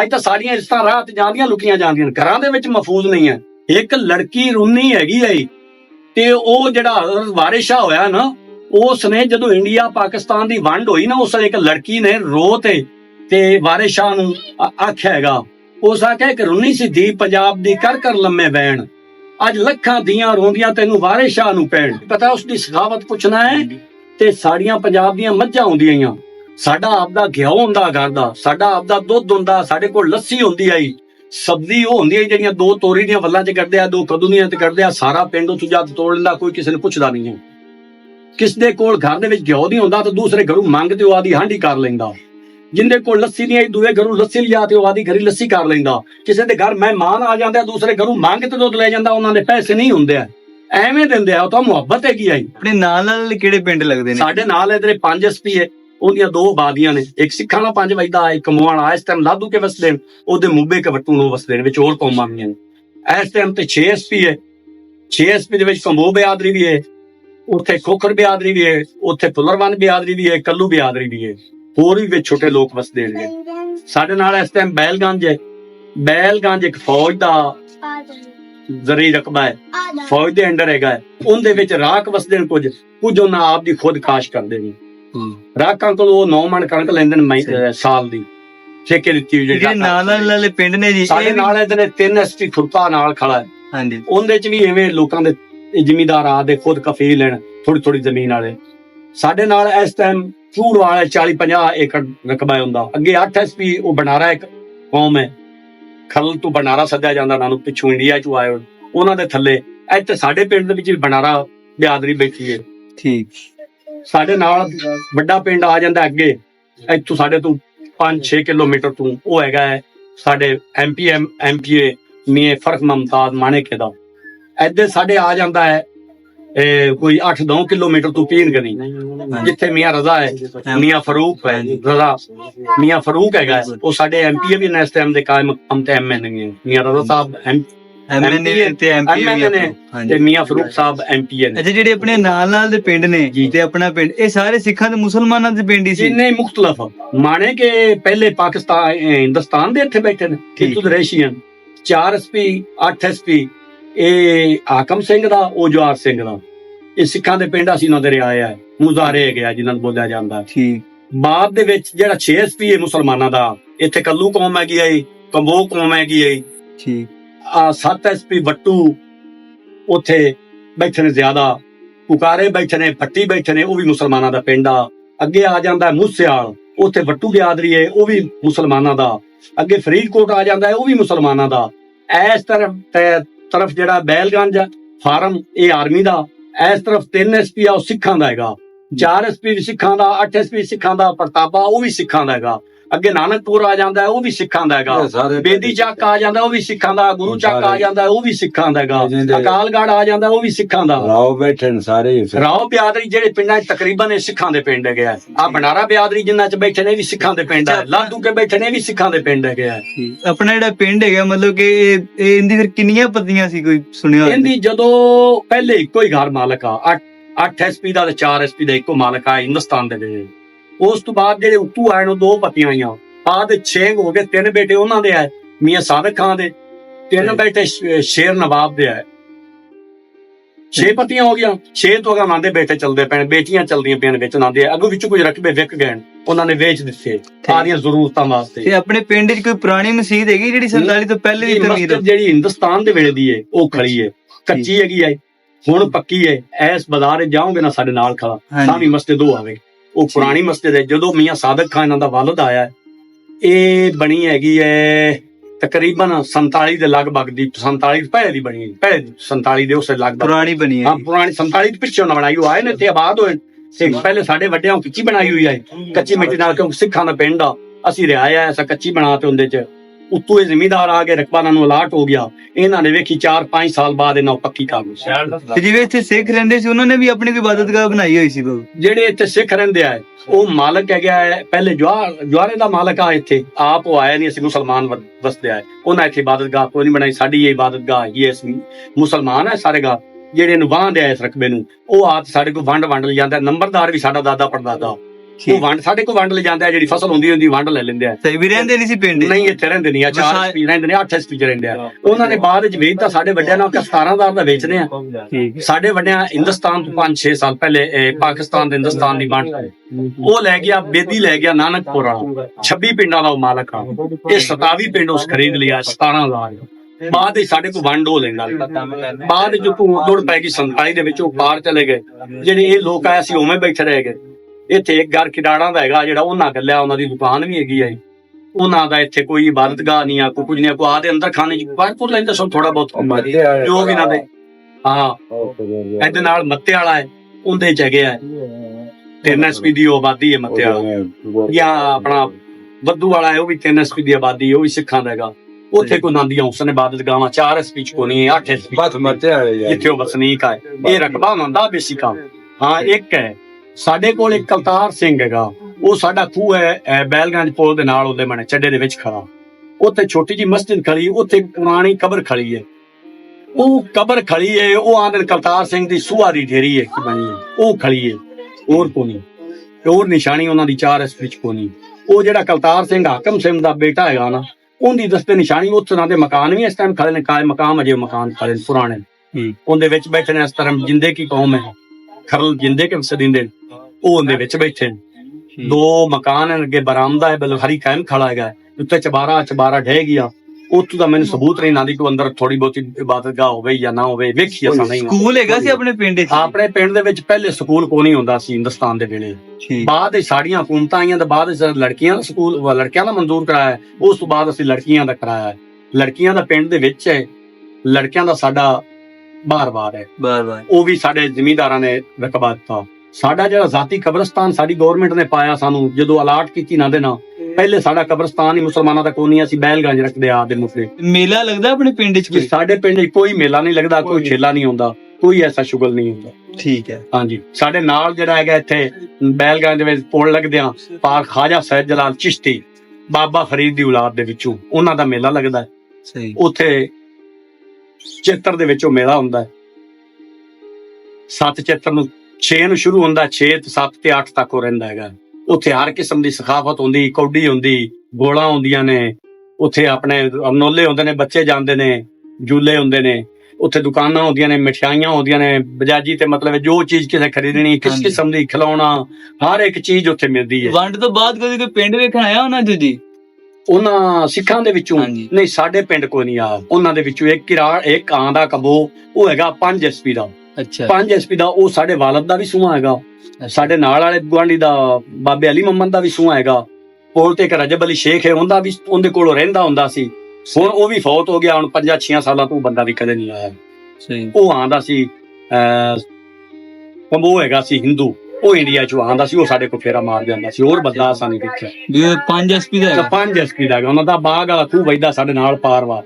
ਅੱਜ ਤਾਂ ਸਾਡੀਆਂ ਇਸ ਤਰ੍ਹਾਂ ਰਾਹ ਤੇ ਜਾਂਦੀਆਂ ਲੁਕੀਆਂ ਜਾਂਦੀਆਂ। ਘਰਾਂ ਦੇ ਵਿੱਚ ਮਹਫੂਜ਼ ਨਹੀਂ ਹੈ ਇੱਕ ਲੜਕੀ ਰੁੰਨੀ ਹੈਗੀ ਹੈ ਤੇ ਉਹ ਜਿਹੜਾ ਵਾਰਿਸ਼ਾ ਹੋਇਆ ਨਾ ਉਸ ਨੇ ਜਦੋਂ ਇੰਡੀਆ ਪਾਕਿਸਤਾਨ ਦੀ ਵੰਡ ਹੋਈ ਨਾ, ਉਸ ਇੱਕ ਲੜਕੀ ਨੇ ਰੋ ਤੇ ਤੇ ਸ਼ਾਹ ਨੂੰ ਆਖਿਆ ਹੈਗਾ। ਉਸ ਆਖਿਆ, ਇੱਕ ਰੁੰਨੀ ਸੀ ਦੀ ਪੰਜਾਬ ਦੀ ਕਰ ਕਰ ਲੰਮੇ ਬੈਣ। ਅੱਜ ਲੱਖਾਂ ਦੀਆਂ ਰੋਂਦੀਆਂ, ਤੈਨੂੰ ਵਾਰਿਸ਼ਾ ਨੂੰ ਪੈਣ। ਪਤਾ ਉਸ ਦੀ ਸਖਾਵਤ ਪੁੱਛਣਾ ਹੈ ਤੇ ਸਾਡੀਆਂ ਪੰਜਾਬ ਦੀਆਂ ਮੱਝਾਂ ਹੁੰਦੀਆਂ ਆਂ ਸਾਡਾ ਆਪਦਾ ਘਿਓ ਹੁੰਦਾ ਘਰ ਦਾ, ਸਾਡਾ ਆਪਦਾ ਦੁੱਧ ਹੁੰਦਾ, ਸਾਡੇ ਕੋਲ ਲੱਸੀ ਹੁੰਦੀ ਆਈ। ਸਬਜ਼ੀ ਉਹ ਹੁੰਦੀ ਹੈ ਜਿਹੜੀਆਂ ਦੋ ਤੋਰੀ ਦੀਆਂ ਵੱਲਾਂ 'ਚ ਕਰਦੇ ਆ, ਦੋ ਕਦੂ ਦੀਆਂ ਤੇ ਕਰਦੇ ਆ, ਸਾਰਾ ਪਿੰਡ ਉੱਥੋਂ ਜਦ ਤੋੜ ਲੈਂਦਾ, ਕੋਈ ਕਿਸੇ ਨੂੰ ਪੁੱਛਦਾ ਨਹੀਂ ਹੈ। ਕਿਸ ਦੇ ਕੋਲ ਘਰ ਦੇ ਵਿੱਚ ਘਿਓ ਨਹੀਂ ਹੁੰਦਾ ਤਾਂ ਦੂਸਰੇ ਘਰੋਂ ਮੰਗ ਤੇ ਉਹ ਆਦੀ ਹਾਂਡੀ ਕਰ ਲੈਂਦਾ। ਜਿੰਦੇ ਕੋਲ ਲੱਸੀ ਨਹੀਂ ਆਈ ਦੂਏ ਘਰੋਂ ਲੱਸੀ ਲਿਆ ਤੇ ਉਹ ਆਦੀ ਘਰੀ ਲੱਸੀ ਕਰ ਲੈਂਦਾ। ਕਿਸੇ ਦੇ ਘਰ ਮਹਿਮਾਨ ਆ ਜਾਂਦੇ ਦੂਸਰੇ ਘਰੋਂ ਮੰਗ ਤੇ ਦੁੱਧ ਲੈ ਜਾਂਦਾ ਉਹਨਾਂ ਦੇ ਪੈਸੇ ਨਹੀਂ ਹੁੰਦੇ ਆ। ਐਵੇਂ ਦਿੰਦੇ ਆ ਉਹ ਤਾਂ ਮੁਹੱਬਤ ਹੈਗੀ ਆਈ ਆਪਣੇ ਨਾਲ ਨਾਲ ਕਿਹੜੇ ਪਿੰਡ ਲੱਗਦੇ ਨੇ? ਸਾਡੇ ਨਾਲ ਇਧਰੇ ਪੰਜ ਐਸਪੀ ਹੈ ਉਹਦੀਆਂ ਦੋ ਆਬਾਦੀਆਂ ਨੇ ਇੱਕ ਸਿੱਖਾਂ ਦਾ ਪੰਜ ਵਜਦਾ ਇੱਕ ਮੋਹਣ। ਆ ਇਸ ਟਾਈਮ ਲਾਧੂ ਕੇ ਵਸਦੇ ਨੇ ਉਹਦੇ ਮੁੱਬੇ ਕਵਟੂ ਨੂੰ ਵਸਦੇ ਨੇ ਵਿੱਚ ਹੋਰ ਕੌਮਾਂ ਵੀ ਨੇ। ਇਸ ਟਾਈਮ ਤੇ 6 ਐਸਪੀ ਹੈ 6 ਐਸਪੀ ਦੇ ਵਿੱਚ ਕੰਬੋ ਬਿਆਦਰੀ ਵੀ ਹੈ ਉੱਥੇ ਖੋਖਰ ਬਿਆਦਰੀ ਵੀ ਹੈ ਉੱਥੇ ਪੁਲਰਵਨ ਬਿਆਦਰੀ ਵੀ ਹੈ ਕੱਲੂ ਬਿਆਦਰੀ ਵੀ ਹੈ ਹੋਰ ਵੀ ਵਿੱਚ ਛੋਟੇ ਲੋਕ ਵਸਦੇ ਨੇ। ਸਾਡੇ ਨਾਲ ਇਸ ਟਾਈਮ ਬੈਲਗੰਜ ਹੈ ਬੈਲਗੰਜ ਇੱਕ ਫੌਜ ਦਾ ਜ਼ਰੀ ਰਕਬਾ ਹੈ ਫੌਜ ਦੇ ਅੰਡਰ ਹੈਗਾ। ਉਹਦੇ ਵਿੱਚ ਰਾਖ ਵਸਦੇ ਨੇ ਕੁਝ ਕੁਝ ਉਹਨਾਂ ਆਪ ਦੀ ਖੁਦ ਕਾਸ਼ ਕਰਦੇ ਨੇ। ਰਾਖਾਂ ਕੋਲ ਉਹ 9 ਮਣ ਕਣਕ ਲੈਂਦੇ ਨੇ ਸਾਲ ਦੀ। ਠੇਕੇ ਦਿੱਤੀ ਹੋਈ ਜਿਹੜੀ ਜਿਹੜੇ ਨਾਲ ਨਾਲ ਵਾਲੇ ਪਿੰਡ ਨੇ ਜੀ ਸਾਡੇ ਵੀ- ਨਾਲ ਇਹਦੇ ਨੇ ਤਿੰਨ ਐਸਟੀ ਖੁਰਪਾ ਨਾਲ ਖੜਾ ਹੈ ਹਾਂਜੀ। ਉਹਦੇ ਚ ਵੀ ਐਵੇਂ ਲੋਕਾਂ ਦੇ ਜ਼ਿਮੀਦਾਰ ਆ ਦੇ ਖੁਦ ਕਫੀਲ ਲੈਣ ਥੋੜੀ ਥੋੜੀ ਜ਼ਮੀਨ ਵਾਲੇ। ਸਾਡੇ ਨਾਲ ਇਸ ਟਾਈਮ ਚੂੜ ਵਾਲੇ 40 50 ਏਕੜ ਰਕਬਾ ਹੁੰਦਾ। ਅੱਗੇ 8 ਐਸਪੀ ਉਹ ਬਣਾਰਾ ਇੱਕ ਕੌਮ ਹੈ। ਖਰਲ ਤੋਂ ਬਨਾਰਾ ਸੱਦਿਆ ਜਾਂਦਾ ਉਹਨਾਂ ਨੂੰ ਪਿੱਛੋਂ ਇੰਡੀਆ ਚੋਂ ਆਏ। ਉਹਨਾਂ ਦੇ ਥੱਲੇ ਇੱਥੇ ਸਾਡੇ ਪਿੰਡ ਦੇ ਵਿੱਚ ਵੀ ਬਨਾਰਾ ਬਿਆਦਰੀ ਬੈਠੀ ਹੈ। ਠੀਕ। ਸਾਡੇ ਨਾਲ ਵੱਡਾ ਪਿੰਡ ਆ ਜਾਂਦਾ ਅੱਗੇ। ਇੱਥੋਂ ਸਾਡੇ ਤੋਂ 5-6 ਕਿਲੋਮੀਟਰ ਤੋਂ ਉਹ ਹੈਗਾ ਹੈ। ਸਾਡੇ ਐਮਪੀਐਮ ਐਮਪੀਏ ਮੀਏ ਫ਼ਰਕ ਮਮਤਾਜ਼ ਮਾਣੇਕੇ ਦਾ। ਇੱਥੇ ਸਾਡੇ ਆ ਜਾਂਦਾ ਹੈ ਇਹ ਕੋਈ 8-9 ਕਿਲੋਮੀਟਰ ਤੋਂ ਪੀਣ ਗਨੀ ਜਿੱਥੇ ਮੀਆਂ ਰਜ਼ਾ ਹੈ ਮੀਆਂ ਫਰੂਕ ਹੈ ਰਜ਼ਾ। ਮੀਆਂ ਫਰੂਕ ਹੈਗਾ ਉਹ ਸਾਡੇ ਐਮਪੀਏ ਵੀ ਨੇ ਇਸ ਟਾਈਮ ਦੇ ਕਾਇਮ ਮਕਮ ਤੇ ਐਮਐਨ ਨੇ। ਮੀਆਂ ਰਜ਼ਾ ਸਾਹਿਬ ਐਮਐਨਏ ਤੇ ਐਮਪੀ ਨੇ ਤੇ ਮੀਆਂ ਫਰੂਕ ਸਾਹਿਬ ਐਮਪੀਏ ਨੇ। ਅੱਛਾ ਜਿਹੜੇ ਆਪਣੇ ਨਾਲ ਨਾਲ ਦੇ ਪਿੰਡ ਨੇ। ਤੇ ਆਪਣਾ ਪਿੰਡ ਇਹ ਸਾਰੇ ਸਿੱਖਾਂ ਤੇ ਮੁਸਲਮਾਨਾਂ ਦੇ ਪਿੰਡ ਹੀ ਸੀ? ਜਿੰਨੇ ਮੁxtਲਫ ਮਾਣੇ ਕਿ ਪਹਿਲੇ ਪਾਕਿਸਤਾਨ ਹਿੰਦੁਸਤਾਨ ਦੇ ਇੱਥੇ ਬੈਠੇ ਨੇ ਠੀਕ। ਠੀਕ ਰੇਸ਼ੀਅਨ 4 ਐਸਪੀ 8 ਐਸਪੀ ਇਹ ਹਾਕਮ ਸਿੰਘ ਦਾ ਉਹ ਜਵਾਰ ਸਿੰਘ ਦਾ। ਇਹ ਸਿੱਖਾਂ ਦੇ ਪਿੰਡ ਅਸੀਂ ਨਜ਼ਰ ਆਇਆ ਹੈ ਮੁਜ਼ਾਰੇ ਗਿਆ ਜਿਨ੍ਹਾਂ ਨੂੰ ਬੋਲਿਆ ਜਾਂਦਾ। ਠੀਕ। ਬਾਅਦ ਦੇ ਵਿੱਚ ਜਿਹੜਾ 6 ਐਸਪੀ ਹੈ ਮੁਸਲਮਾਨਾਂ ਦਾ ਇੱਥੇ ਕੱਲੂ ਕੌਮ ਹੈਗੀ ਹੈ ਕੰਬੋ ਕੌਮ ਹੈਗੀ ਹੈ ਠੀਕ। ਆ 7 ਐਸਪੀ ਵੱਟੂ ਉੱਥੇ ਬੈਠੇ ਨੇ ਜ਼ਿਆਦਾ। ਪੁਕਾਰੇ ਬੈਠੇ ਨੇ ਫੱਟੀ ਬੈਠੇ ਨੇ ਉਹ ਵੀ ਮੁਸਲਮਾਨਾਂ ਦਾ ਪਿੰਡ ਆ। ਅੱਗੇ ਆ ਜਾਂਦਾ ਹੈ ਮੂਸੇਵਾਲ ਉੱਥੇ ਵੱਟੂ ਬਿਆਦਰੀ ਹੈ ਉਹ ਵੀ ਮੁਸਲਮਾਨਾਂ ਦਾ। ਅੱਗੇ ਫਰੀਦਕੋਟ ਆ ਜਾਂਦਾ ਹੈ ਉਹ ਵੀ ਮੁਸਲਮਾਨਾਂ ਦਾ। ਇਸ ਤਰਫ ਤੇ- ਤਰਫ ਜਿਹੜਾ ਬੈਲਗੰਜ ਫਾਰਮ ਇਹ ਆਰਮੀ ਦਾ, ਇਸ ਤਰਫ 3 ਐਸਪੀ ਆ, ਉਹ ਸਿੱਖਾਂ ਦਾ ਹੈਗਾ। 4 ਐਸਪੀ ਵੀ ਸਿੱਖਾਂ ਦਾ 8 ਐਸਪੀ ਸਿੱਖਾਂ ਦਾ, ਪ੍ਰਤਾਪਾ ਉਹ ਵੀ ਸਿੱਖਾਂ ਦਾ ਹੈਗਾ। ਅੱਗੇ ਨਾਨਕਪੁਰ ਆ ਜਾਂਦਾ ਉਹ ਵੀ ਸਿੱਖਾਂ ਦਾ ਹੈਗਾ। ਬੇਦੀ ਚੱਕ ਆ ਜਾਂਦਾ ਉਹ ਵੀ ਸਿੱਖਾਂ ਦਾ ਗੁਰੂ ਚੱਕ ਆ ਜਾਂਦਾ ਉਹ ਵੀ ਸਿੱਖਾਂ ਦਾ ਹੈਗਾ। ਅਕਾਲਗੜ੍ਹ ਆ ਜਾਂਦਾ ਉਹ ਵੀ ਸਿੱਖਾਂ ਦਾ। ਰਾਓ ਬੈਠੇ ਨੇ ਸਾਰੇ। ਰਾਓ ਬਿਆਦਰੀ ਜਿਹੜੇ ਪਿੰਡਾਂ 'ਚ ਤਕਰੀਬਨ ਇਹ ਸਿੱਖਾਂ ਦੇ ਪਿੰਡ ਹੈਗੇ ਆ। ਆ ਬਨਾਰਾ ਬਿਆਦਰੀ ਜਿੰਨਾ 'ਚ ਬੈਠੇ ਨੇ ਵੀ ਸਿੱਖਾਂ ਦੇ ਪਿੰਡ ਆ। ਲਾਧੂ ਕੇ ਬੈਠੇ ਨੇ ਵੀ ਸਿੱਖਾਂ ਦੇ ਪਿੰਡ ਹੈਗੇ ਆ। ਆਪਣਾ ਜਿਹੜਾ ਪਿੰਡ ਹੈਗਾ ਮਤਲਬ ਕਿ ਇਹ ਇਹ ਇਹਦੀ ਫਿਰ ਕਿੰਨੀਆਂ ਪਤੀਆਂ ਸੀ ਕੋਈ ਸੁਣਿਆ? ਇਹਦੀ ਜਦੋਂ ਪਹਿਲੇ ਇੱਕੋ ਹੀ ਘਰ ਮਾਲਕ ਆ। 8 8 ਐਸਪੀ ਦਾ ਤੇ 4 ਐਸਪੀ ਦਾ ਇੱਕੋ ਮਾਲਕ ਆ ਹਿੰਦੁਸਤਾਨ ਦੇ ਵਿੱਚ। ਉਸ ਤੋਂ ਬਾਅਦ ਜਿਹੜੇ ਉੱਤੂ ਆਏ ਨੂੰ ਦੋ ਪਤੀਆਂ ਆਈਆਂ। ਬਾਅਦ 6 ਹੋ ਗਏ ਤਿੰਨ ਬੇਟੇ ਉਹਨਾਂ ਦੇ ਆ ਮੀਆਂ ਸਾਦਕ ਖਾਨ ਦੇ। ਤਿੰਨ ਬੇਟੇ ਸ਼ੇਰ ਨਵਾਬ ਦੇ ਆ ਛੇ ਪਤੀਆਂ ਹੋ ਗਈਆਂ ਛੇ ਤੋਂ ਅਗਾ ਦੇ ਬੇਟੇ ਚੱਲਦੇ ਪੈਣ ਬੇਟੀਆਂ ਚੱਲਦੀਆਂ ਪੈਣ ਵਿੱਚ ਦੇ ਅੱਗੋਂ ਵਿੱਚ ਕੁਝ ਰਕਬੇ ਵਿਕ ਗਏ ਉਹਨਾਂ ਨੇ ਵੇਚ ਦਿੱਤੇ ਆਦੀਆਂ ਜ਼ਰੂਰਤਾਂ ਵਾਸਤੇ। ਤੇ ਆਪਣੇ ਪਿੰਡ 'ਚ ਕੋਈ ਪੁਰਾਣੀ ਮਸਜਿਦ ਹੈਗੀ ਜਿਹੜੀ 47 ਤੋਂ ਪਹਿਲੇ ਦੀ ਤਮੀਰ ਜਿਹੜੀ ਹਿੰਦੁਸਤਾਨ ਦੇ ਵੇਲੇ ਦੀ ਏ ਉਹ ਖੜੀ ਏ। ਕੱਚੀ ਹੈਗੀ ਏ ਹੁਣ ਪੱਕੀ ਏ ਐਸ ਬਾਜ਼ਾਰ ਜਾਓਗੇ ਨਾ ਸਾਡੇ ਨਾਲ ਖੜਾ ਤਾਂ ਵੀ ਮਸਜਿਦ ਉਹ ਆਵੇ। ਉਹ ਪੁਰਾਣੀ ਮਸਜਿਦ ਹੈ ਜਦੋਂ ਮੀਆਂ ਸਾਦਕ ਖਾਨ ਇਹਨਾਂ ਦਾ ਵਾਲਦ ਆਇਆ ਹੈ, ਇਹ ਬਣੀ ਹੈਗੀ ਏ ਤਕਰੀਬਨ 47 ਦੇ ਲਗਭਗ ਦੀ 47 ਤੋਂ ਪਹਿਲੇ ਦੀ ਬਣੀ ਹੈ ਪਹਿਲੇ ਦੀ 47 ਦੇ ਉਸੇ ਲਗਭਗ। ਪੁਰਾਣੀ ਬਣੀ ਹਾਂ ਹੈ ਪੁਰਾਣੀ 47 ਤੋਂ ਪਿੱਛੇ ਨਾ ਬਣਾਈ ਉਹ ਆਏ ਨੇ ਤੇ ਆਬਾਦ ਹੋਏ। ਤੇ ਪਹਿਲੇ ਸਾਡੇ ਵੱਡਿਆਂ ਕੱਚੀ ਬਣਾਈ ਹੋਈ ਹੈ ਕੱਚੀ ਮਿੱਟੀ ਨਾਲ ਕਿਉਂਕਿ ਸਿੱਖਾਂ ਦਾ ਪਿੰਡ ਆ ਅਸੀਂ ਰਿਆਇਆ ਐਸਾ ਕੱਚੀ ਬਣਾ ਤੇ ਹੁੰਦੇ ਚ ਉੱਤੋਂ ਇਹ ਜ਼ਿਮੀਦਾਰ ਆ ਕੇ ਰਕਬਾ ਨੂੰ ਅਲਾਟ ਹੋ ਗਿਆ। ਇਹਨਾਂ ਨੇ ਵੇਖੀ 4-5 ਸਾਲ ਬਾਅਦ ਇਹਨਾਂ ਨੂੰ ਪੱਕੀ ਦਿੱਤੀ ਤੇ ਜਿਵੇਂ ਇੱਥੇ ਸਿੱਖ ਰਹਿੰਦੇ ਸੀ ਉਹਨਾਂ ਨੇ ਵੀ ਆਪਣੀ ਕੋਈ ਇਬਾਦਤਗਾਹ ਬਣਾਈ ਹੋਈ ਸੀ ਬਾਬੂ ਜਿਹੜੇ ਇੱਥੇ ਸਿੱਖ ਰਹਿੰਦੇ ਆ ਉਹ ਮਾਲਕ ਹੈਗਾ ਹੈ ਪਹਿਲੇ ਜਵਾਰ ਜਵਾਰੇ ਦਾ ਮਾਲਕ ਆ ਇੱਥੇ। ਆਪ ਉਹ ਆਇਆ ਨਹੀਂ ਅਸੀਂ ਮੁਸਲਮਾਨ ਵਸਦੇ ਆਏ ਉਹਨਾਂ ਇੱਥੇ ਇਬਾਦਤਗਾਹ ਕੋਈ ਨਹੀਂ ਬਣਾਈ। ਸਾਡੀ ਇਹ ਇਬਾਦਤਗਾਹ ਹੈਗੀ ਹੈ ਅਸੀਂ ਮੁਸਲਮਾਨ ਹੈ ਸਾਰੇ ਗਾ ਜਿਹੜੇ ਨੂੰ ਬਾਂਹਦੇ ਆ ਇਸ ਰਕਬੇ ਨੂੰ ਉਹ ਆਪ ਸਾਡੇ ਕੋਲ ਵੰਡ ਵੰਡ ਲੈ ਜਾਂਦਾ। ਨੰਬਰਦਾਰ ਵੀ ਸਾਡਾ ਦਾਦਾ ਪੜਦਾਦਾ ਉਹ ਵੰਡ ਸਾਡੇ ਕੋਲ ਵੰਡ ਲੈ ਜਾਂਦਾ ਹੈ, ਜਿਹੜੀ ਫਸਲ ਹੁੰਦੀ ਹੁੰਦੀ ਵੰਡ ਲੈ ਲੈਂਦੇ ਆ। ਸਹੀ ਵੀ ਰਹਿੰਦੇ ਨਹੀਂ ਸੀ ਪਿੰਡ? ਨਹੀਂ ਇੱਥੇ ਰਹਿੰਦੇ ਨਹੀਂ ਆ ਚਾਰ ਆ- ਐਸਪੀ ਰਹਿੰਦੇ ਨੇ 8 ਐਸਪੀ ਚ ਰਹਿੰਦੇ ਆ। ਉਹਨਾਂ ਨੇ ਬਾਅਦ ਵਿੱਚ ਵੇਚਤਾ ਸਾਡੇ ਵੱਡਿਆਂ ਨਾਲ ਕਿ 17000 ਦਾ ਵੇਚਦੇ ਆ। ਸਾਡੇ ਵੱਡਿਆਂ ਹਿੰਦੁਸਤਾਨ ਤੋਂ 5-6 ਸਾਲ ਪਹਿਲੇ ਇਹ ਪਾਕਿਸਤਾਨ ਤੇ ਹਿੰਦੁਸਤਾਨ ਦੀ ਵੰਡ ਉਹ ਲੈ ਗਿਆ ਬੇਦੀ ਲੈ ਗਿਆ ਨਾਨਕਪੁਰ ਵਾਲਾ। 26 ਪਿੰਡਾਂ ਦਾ ਉਹ ਮਾਲਕ ਆ। ਇਹ 27 ਪਿੰਡ ਉਸ ਖਰੀਦ ਲਿਆ 17000 ਬਾਅਦ ਵਿੱਚ ਸਾਡੇ ਕੋਲ ਵੰਡ ਹੋ ਲੈਂਦਾ ਬਾਅਦ ਵਿੱਚ ਤੂੰ ਦੌੜ ਪੈ ਗਈ 47 ਦੇ ਵਿੱਚ ਉਹ ਪਾਰ ਚਲੇ ਗਏ। ਜਿਹੜੇ ਇਹ ਲੋਕ ਆਏ ਸੀ ਉਵੇਂ ਬੈਠੇ ਰਹਿ ਗਏ। ਇੱਥੇ ਇੱਕ ਘਰ ਕਿਡਾੜਾਂ ਦਾ ਹੈਗਾ ਜਿਹੜਾ ਉਹਨਾਂ ਗੱਲਿਆ ਉਹਨਾਂ ਦੀ ਦੁਕਾਨ ਵੀ ਹੈਗੀ ਜੀ। ਉਹਨਾਂ ਦਾ ਇੱਥੇ ਕੋਈ ਇਬਾਦਤਗਾਹ ਨਹੀਂ ਆ ਕੋਈ ਕੁਝ ਨਹੀਂ ਆ, ਕੋਈ ਆਦੇ ਅੰਦਰ ਖਾਣੇ ਚ ਬਾਹਰ ਲੈਂਦੇ ਸਨ ਥੋੜਾ ਬਹੁਤ। ਜੋ ਵੀ ਇਹਨਾਂ ਦੇ ਹਾਂ। ਇਹਦੇ ਨਾਲ ਮੱਤੇ ਵਾਲਾ ਹੈ ਉਹਦੇ ਚ ਹੈਗੇ ਆ। ਤਿੰਨ ਐਸਪੀ ਦੀ ਆਬਾਦੀ ਹੈ ਮੱਤੇ ਵਾਲਾ। ਜਾਂ ਆਪਣਾ ਬੱਦੂ ਵਾਲਾ ਹੈ ਉਹ ਵੀ ਤਿੰਨ ਐਸਪੀ ਦੀ ਆਬਾਦੀ ਹੈ, ਉਹ ਵੀ ਸਿੱਖਾਂ ਦਾ ਹੈਗਾ। ਉੱਥੇ ਕੋਈ ਨਾਂਦੀਆਂ ਹੁਸਨ ਇਬਾਦਤ ਗਾਵਾਂ ਚਾਰ ਐਸਪੀ ਚ ਕੋਈ ਨਹੀਂ 8 ਐਸਪੀ ਬਸ ਮੱਤੇ ਵਾਲੇ ਜਿੱਥੇ ਉਹ ਵਸਨੀਕ ਆ। ਇਹ ਰਕਬਾ ਉਹਨਾਂ ਦਾ ਬੇਸਿਕਾ ਹਾਂ ਇੱਕ ਹੈ। ਸਾਡੇ ਕੋਲ ਇੱਕ ਕਲਤਾਰ ਸਿੰਘ ਹੈਗਾ। ਉਹ ਸਾਡਾ ਖੂਹ ਹੈ ਬੈਲਗੰਜ ਪੁਲ ਦੇ ਨਾਲ ਉਹਦੇ ਬਣੇ ਚੱਡੇ ਦੇ ਵਿੱਚ ਖੜਾ। ਉੱਥੇ ਛੋਟੀ ਜੀ ਮਸਜਿਦ ਖੜੀ ਉੱਥੇ ਪੁਰਾਣੀ ਕਬਰ ਖੜੀ ਹੈ। ਉਹ ਕਬਰ ਖੜੀ ਹੈ ਉਹ ਆਂਦਰ ਕਲਤਾਰ ਸਿੰਘ ਦੀ ਸੁਹਾ ਦੀ ਢੇਰੀ ਹੈ ਕਿ ਬਣੀ ਹੈ। ਉਹ ਖੜੀ ਹੈ ਹੋਰ ਕੋਈ ਨਹੀਂ। ਹੋਰ ਨਿਸ਼ਾਨੀ ਉਹਨਾਂ ਦੀ ਚਾਰ ਇਸ ਵਿੱਚ ਕੋਈ ਨਹੀਂ। ਉਹ ਜਿਹੜਾ ਕਲਤਾਰ ਸਿੰਘ ਹਾਕਮ ਸਿੰਘ ਦਾ ਬੇਟਾ ਹੈਗਾ ਨਾ ਉਹਦੀ ਦਸਤੇ ਨਿਸ਼ਾਨੀ ਉੱਥੇ ਉਹਨਾਂ ਦੇ ਮਕਾਨ ਵੀ ਇਸ ਟਾਈਮ ਖੜੇ ਨੇ ਕਾਇ ਮਕਾਮ ਅਜੇ ਮਕਾਨ ਖੜੇ ਨੇ ਪੁਰਾਣੇ। ਉਹਦੇ ਵਿੱਚ ਬੈਠੇ ਨੇ ਇਸ ਤਰ੍ਹਾਂ ਜਿੰਦੇ ਕੀ ਕੌਮ ਹੈ। ਖਰਲ ਜਿੰਦੇ ਕੇ ਸਦਿੰਦੇ ਉਹ ਉਹਦੇ ਵਿੱਚ ਬੈਠੇ ਨੇ। ਦੋ ਮਕਾਨ ਹਨ ਅੱਗੇ ਬਰਾਮਦਾ ਹੈ ਬਲ ਹਰੀ ਕਾਇਮ ਖੜਾ ਹੈਗਾ। ਉੱਤੇ ਚਬਾਰਾ ਚਬਾਰਾ ਢਹਿ ਗਿਆ। ਉੱਥੋਂ ਦਾ ਮੈਨੂੰ ਸਬੂਤ ਨਹੀਂ ਨਾਦੀ ਕੋ ਅੰਦਰ ਥੋੜੀ ਬਹੁਤੀ ਇਬਾਦਤਗਾਹ ਹੋਵੇ ਜਾਂ ਨਾ ਹੋਵੇ ਵੇਖੀ ਅਸਾਂ ਨਹੀਂ ਸਕੂਲ ਹੈਗਾ ਸੀ ਆਪਣੇ ਪਿੰਡ 'ਚ ਆਪਣੇ ਪਿੰਡ ਦੇ ਵਿੱਚ ਪਹਿਲੇ ਸਕੂਲ ਕੋ ਨਹੀਂ ਹੁੰਦਾ ਸੀ ਹਿੰਦੁਸਤਾਨ ਦੇ ਵੇਲੇ। ਬਾਅਦ ਵਿੱਚ ਸਾਡੀਆਂ ਹਕੂਮਤਾਂ ਆਈਆਂ ਤੇ ਬਾਅਦ ਵਿੱਚ ਲੜਕੀਆਂ ਦਾ ਸਕੂਲ ਲੜਕਿਆਂ ਦਾ ਮਨਜ਼ੂਰ ਕਰਾਇਆ। ਉਸ ਤੋਂ ਬਾਅਦ ਅਸੀਂ ਲੜਕੀਆਂ ਦਾ ਕਰਾਇਆ। ਲੜਕੀਆਂ ਦਾ ਪਿੰਡ ਦੇ ਵਿੱਚ ਹੈ। ਲੜਕਿਆਂ ਦਾ ਸਾਡਾ ਬਾਰ-ਬਾਰ ਹੈ। ਬਾਰ ਬਾਰ ਉਹ ਵੀ ਸਾਡੇ ਜ਼ਿਮੀਂਦਾਰਾਂ ਨੇ ਰਕਬਾ ਦਿੱਤਾ। ਸਾਡਾ ਜਿਹੜਾ ਜ਼ਾਤੀ ਕਬਰਸਤਾਨ ਸਾਡੀ ਗਵਰਨਮੈਂਟ ਨੇ ਪਾਇਆ ਸਾਨੂੰ ਜਦੋਂ ਅਲਾਟ ਕੀਤੀ ਨਾ ਦੇ ਨਾ ਪਹਿਲੇ ਸਾਡਾ ਕਬਰਸਤਾਨ ਹੀ ਮੁਸਲਮਾਨਾਂ ਦਾ ਕੋਈ ਨਹੀਂ ਅਸੀਂ ਬੈਲਗੰਜ ਰੱਖਦੇ ਆ ਦੇ ਮੁਸਲੇ ਮੇਲਾ ਲੱਗਦਾ ਆਪਣੇ ਪਿੰਡ 'ਚ ਕਿ ਕੋਈ? ਸਾਡੇ ਪਿੰਡ 'ਚ ਕੋਈ ਮੇਲਾ ਨਹੀਂ ਲੱਗਦਾ ਕੋਈ ਛੇਲਾ ਨਹੀਂ ਹੁੰਦਾ ਕੋਈ ਐਸਾ ਸ਼ੁਗਲ ਨਹੀਂ ਹੁੰਦਾ। ਠੀਕ ਹੈ। ਹਾਂਜੀ। ਸਾਡੇ ਨਾਲ ਜਿਹੜਾ ਹੈਗਾ ਇੱਥੇ ਬੈਲਗੰਜ ਦੇ ਵਿੱਚ ਪੁਲ ਲੱਗਦੇ ਆ ਪਾਕ ਖਾਜਾ ਸੈਦ ਜਲਾਲ ਚਿਸ਼ਤੀ ਬਾਬਾ ਫਰੀਦ ਦੀ ਔਲਾਦ ਦੇ ਵਿੱਚੋਂ ਉਹਨਾਂ ਦਾ ਮੇਲਾ ਲੱਗਦਾ। ਹੈ। ਸਹੀ। ਉੱਥੇ ਚਿੱਤਰ ਦੇ ਵਿੱਚੋਂ ਮੇਲਾ ਹੁੰਦਾ ਹੈ। ਸੱਤ ਚਿੱਤਰ ਨੂੰ 6 ਨੂੰ ਸ਼ੁਰੂ ਹੁੰਦਾ 6 ਤੇ 7 ਤੇ 8 ਤੱਕ ਉਹ ਰਹਿੰਦਾ ਹੈਗਾ। ਉੱਥੇ ਹਰ ਕਿਸਮ ਦੀ ਸਖਾਫਤ ਹੁੰਦੀ ਕੌਡੀ ਹੁੰਦੀ ਗੋਲਾਂ ਹੁੰਦੀਆਂ ਨੇ। ਉੱਥੇ ਆਪਣੇ ਅਨੋਲੇ ਹੁੰਦੇ ਨੇ ਬੱਚੇ ਜਾਂਦੇ ਨੇ ਝੂਲੇ ਹੁੰਦੇ ਨੇ। ਉੱਥੇ ਦੁਕਾਨਾਂ ਹੁੰਦੀਆਂ ਨੇ ਮਠਿਆਈਆਂ ਹੁੰਦੀਆਂ ਨੇ ਬਜਾਜੀ ਤੇ ਮਤਲਬ ਜੋ ਚੀਜ਼ ਕਿਸੇ ਖਰੀਦਣੀ ਕਿਸ। ਕਿਸਮ ਦੀ ਖਿਲਾਉਣਾ ਹਰ ਇੱਕ ਚੀਜ਼ ਉੱਥੇ ਮਿਲਦੀ ਹੈ। ਵੰਡ ਤੋਂ ਬਾਅਦ ਕਦੇ ਕੋਈ ਪਿੰਡ ਵੇਖਣ ਆਇਆ ਉਹਨਾਂ ਜੀ? ਉਹਨਾਂ ਸਿੱਖਾਂ ਦੇ ਵਿੱਚੋਂ ਹਾਂਜੀ। ਨਹੀਂ ਸਾਡੇ ਪਿੰਡ ਕੋਈ ਨਹੀਂ ਆ। ਉਹਨਾਂ ਦੇ ਵਿੱਚੋਂ ਇੱਕ ਕਿਰਾੜ ਇੱਕ ਆਂ ਦਾ ਕਬੋ ਉਹ ਹੈਗਾ 5 ਐਸਪੀ ਦਾ। ਅੱਛਾ। 5 ਐਸਪੀ ਦਾ ਉਹ ਸਾਡੇ ਵਾਲਦ ਦਾ ਵੀ ਸੂਹਾ ਹੈਗਾ। ਸਾਡੇ ਨਾਲ ਵਾਲੇ ਗੁਆਂਢੀ ਦਾ ਬਾਬੇ ਅਲੀ ਮੁਹੰਮਦ ਦਾ ਵੀ ਸੂਹਾ ਹੈਗਾ। ਕੋਲ ਤੇ ਇੱਕ ਰਜਬ ਅਲੀ ਸ਼ੇਖ ਹੈ ਉਹਦਾ ਵੀ ਉਹਦੇ ਕੋਲੋਂ ਰਹਿੰਦਾ ਹੁੰਦਾ ਸੀ। ਹੁਣ ਉਹ ਵੀ ਫੌਤ ਹੋ ਗਿਆ ਹੁਣ 5-6 ਸਾਲਾਂ ਤੋਂ ਉਹ ਬੰਦਾ ਵੀ ਕਦੇ ਨਹੀਂ ਆਇਆ। ਸਹੀ। ਉਹ ਆਂਦਾ ਸੀ ਅਹ ਕੰਬੋ ਹੈਗਾ ਸੀ ਹਿੰਦੂ। ਉਹ ਇੰਡੀਆ ਚ ਆਂਦਾ ਸੀ ਉਹ ਸਾਡੇ ਕੋਲ ਫੇਰਾ ਮਾਰ ਜਾਂਦਾ ਸੀ ਹੋਰ ਬੰਦਾ ਅਸਾਂ ਨਹੀਂ ਦੇਖਿਆ ਵੀ ਉਹ 5 ਐਸਪੀ ਦਾ ਹੈਗਾ। ਪੰਜ ਐਸਪੀ ਦਾ ਹੈਗਾ ਉਹਨਾਂ ਦਾ ਬਾਗ ਵਾਲਾ ਖੂਹ ਵਜਦਾ ਸਾਡੇ ਨਾਲ ਪਾਰਵਾ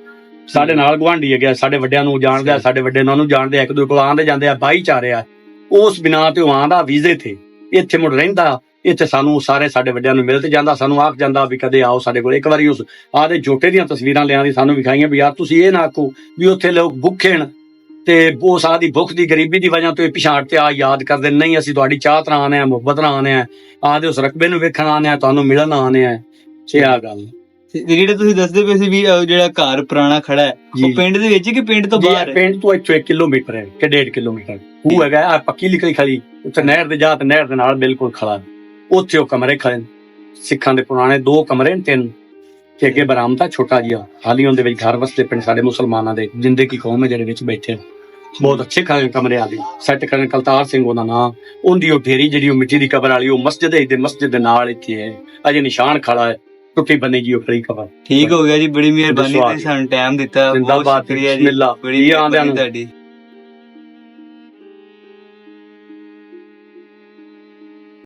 ਸਾਡੇ ਨਾਲ ਗਵਾਂਢੀ ਹੈਗਾ ਸਾਡੇ ਵੱਡਿਆਂ ਨੂੰ ਜਾਣਦੇ ਆ ਸਾਡੇ ਵੱਡੇ ਉਹਨਾਂ ਨੂੰ ਜਾਣਦੇ ਆ ਇੱਕ ਦੂਜੇ ਕੋਲ ਆਂਦੇ ਜਾਂਦੇ ਆ ਭਾਈਚਾਰੇ ਆ ਉਸ ਬਿਨਾ ਤੇ ਉਹ ਆਂਦਾ ਵੀਜ਼ੇ ਤੇ ਇੱਥੇ ਮੁੜ ਰਹਿੰਦਾ ਇੱਥੇ ਸਾਨੂੰ ਸਾਰੇ ਸਾਡੇ ਵੱਡਿਆਂ ਨੂੰ ਮਿਲ ਤੇ ਜਾਂਦਾ ਸਾਨੂੰ ਆਖ ਜਾਂਦਾ ਵੀ ਕਦੇ ਆਓ ਸਾਡੇ ਕੋਲ ਇੱਕ ਵਾਰੀ ਉਸ ਆਦੇ ਜੋਟੇ ਦੀਆਂ ਤਸਵੀਰਾਂ ਲਿਆਂਦੀ ਸਾਨੂੰ ਵਿਖਾਈਆਂ ਵੀ ਯਾਰ ਤੁਸੀਂ ਇਹ ਨਾ ਆਖੋ ਵੀ ਉੱਥੇ ਲੋਕ ਭੁੱਖੇ ਨੇ ਤੇ ਉਹ ਸਾਡੀ ਭੁੱਖ ਦੀ ਗਰੀਬੀ ਦੀ ਵਜ੍ਹਾ ਤੋਂ ਇਹ ਪਿਛਾੜ ਤੇ ਆ ਯਾਦ ਕਰਦੇ ਨਹੀਂ ਅਸੀਂ ਤੁਹਾਡੀ ਚਾਹਤ ਨਾਲ ਆਨੇ ਆ ਮੁਹੱਬਤ ਨਾਲ ਆਨੇ ਆ ਆਦੇ ਉਸ ਰਕਬੇ ਨੂੰ ਵੇਖਣ ਆਨੇ ਆ ਤੁਹਾਨੂੰ ਮਿਲਣ ਆਨੇ ਆ ਇਹ ਆ ਗੱਲ ਜਿਹੜੇ ਤੁਸੀਂ ਦੱਸਦੇ ਪਏ ਸੀ ਵੀ ਜਿਹੜਾ ਘਰ ਪੁਰਾਣਾ ਖੜਾ ਹੈ। ਉਹ ਪਿੰਡ ਦੇ ਵਿੱਚ ਕਿ ਪਿੰਡ ਤੋਂ ਬਾਹਰ ਹੈ ਪਿੰਡ ਤੋਂ ਇੱਥੋਂ 1 ਕਿਲੋਮੀਟਰ ਹੈ ਕਿ 1.5 ਕਿਲੋਮੀਟਰ ਉਹ ਹੈਗਾ ਆ ਪੱਕੀ ਲਿਖੀ ਖੜੀ ਉੱਥੇ ਨਹਿਰ ਦੇ ਜਾ ਤੇ ਨਹਿਰ ਦੇ ਨਾਲ ਬਿਲਕੁਲ ਖੜਾ ਉੱਥੇ ਉਹ ਕਮਰੇ ਖੜੇ। ਸਿੱਖਾਂ ਦੇ ਪੁਰਾਣੇ ਦੋ ਕਮਰੇ ਨੇ ਤਿੰਨ ਤੇ ਅੱਗੇ ਬਰਾਮਦਾ ਛੋਟਾ ਜਿਹਾ ਹਾਲੀ ਉਹਦੇ ਵਿੱਚ ਘਰ ਵਸਦੇ ਪਿੰਡ ਸਾਡੇ ਮੁਸਲਮਾਨਾਂ ਦੇ ਜਿੰਦੇ ਕੀ ਕੌਮ ਹੈ ਜਿਹੜੇ ਵਿੱਚ ਬੈਠੇ। ਬਹੁਤ ਅੱਛੇ ਖਾਣੇ ਕਮਰੇ ਆਲੀ ਸੈੱਟ ਕਰਨ ਕਲਤਾਰ ਸਿੰਘ ਉਹਦਾ ਨਾਂ ਉਹਦੀ ਉਹ ਢੇਰੀ ਜਿਹੜੀ ਉਹ ਮਿੱਟੀ ਦੀ ਕਬਰ ਵਾਲੀ ਉਹ ਮਸਜਿਦ ਹੈ ਦੇ ਮਸਜਿਦ ਦੇ ਨਾਲ ਇੱਥੇ ਹੈ। ਅਜੇ ਨਿਸ਼ਾਨ ਖੜਾ ਹੈ। ਟੁੱਟੀ ਬੰਨੀ ਜੀ ਉਹ ਖੜੀ ਕਬਰ। ਠੀਕ ਹੋ ਗਿਆ ਜੀ ਬੜੀ ਮਿਹਰਬਾਨੀ ਤੁਸੀਂ ਸਾਨੂੰ ਟਾਈਮ ਦਿੱਤਾ। ਬਹੁਤ ਸ਼ੁਕਰੀਆ ਜੀ ਬੜੀ ਮਿਹਰਬਾਨੀ ਤੁਹਾਡੀ।